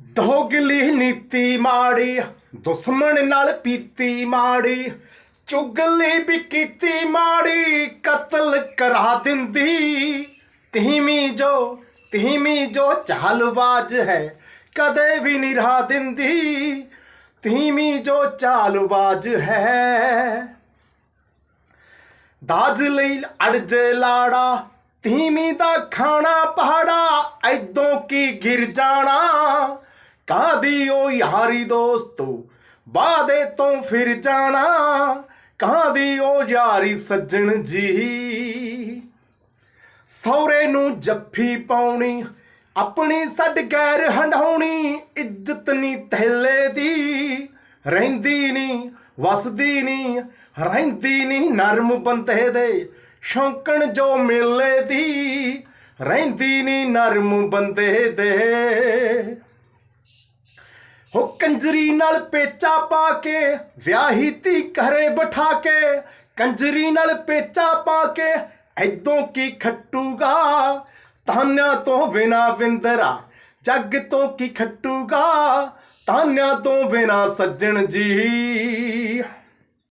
ਦੋਗਲੀ ਨੀਤੀ ਮਾੜੀ, ਦੁਸ਼ਮਣ ਨਾਲ ਪੀਤੀ ਮਾੜੀ ਚੁਗਲੀ ਵੀ ਕੀਤੀ ਮਾੜੀ, ਕਤਲ ਕਰਾ ਦਿੰਦੀ। ਤੀਮੀ ਜੋ ਤੀਮੀ ਜੋ ਚਾਲਬਾਜ਼ ਹੈ, ਕਦੇ ਵੀ ਨਹੀਂ ਰਹਾ ਦਿੰਦੀ। ਤੀਮੀ ਜੋ ਚਾਲਬਾਜ਼ ਹੈ। ਦਾਜ ਲਈ ਅੜਜੇ ਲਾੜਾ ਧੀਮੀ ਦਾ ਖਾਣਾ ਪਹਾੜਾ, ਐਦੋਂ ਕੀ ਗਿਰ ਜਾਣਾ। ਕਾਦੀ ਓ ਯਾਰੀ ਦੋਸਤੋ? ਬਾਦੇ ਤੋਂ ਫਿਰ ਜਾਣਾ ਕਾਦੀ ਓ ਯਾਰੀ ਸੱਜਣ ਜੀ? ਸੌਰੇ ਨੂੰ ਜੱਫੀ ਪਾਉਣੀ, ਆਪਣੀ ਛੱਡ ਗੈਰ ਹੰਡਾਉਣੀ ਇੱਜ਼ਤ ਨਹੀਂ ਥੈਲੇ ਦੀ। ਰਹਿੰਦੀ ਨਹੀਂ ਵਸਦੀ ਨਹੀਂ ਰਹਿੰਦੀ ਨਹੀਂ ਨਰਮ ਬੰਦੇ ਦੇ। ਸ਼ੌਂਕਣ ਜੋ ਮਿਲੇ ਦੀ, ਰਹਿੰਦੀ ਨਹੀਂ ਨਰਮ ਬੰਦੇ ਦੇ। ਹੋ ਕੰਜਰੀ ਨਾਲ ਪੇਚਾ ਪਾ ਕੇ, ਵਿਆਹੀ ਤੀ ਘਰੇ ਬਿਠਾ ਕੇ, ਕੰਜਰੀ ਨਾਲ ਪੇਚਾ ਪਾ ਕੇ, ਐਦੋਂ ਕੀ ਖੱਟੂਗਾ? ਤਾਨਿਆਂ ਤੋਂ ਬਿਨਾ ਵਿੰਦਰਾ ਜੱਗ ਤੋਂ ਕੀ ਖੱਟੂਗਾ? ਤਾਨਿਆਂ ਤੋਂ ਬਿਨਾ ਸੱਜਣ ਜੀ।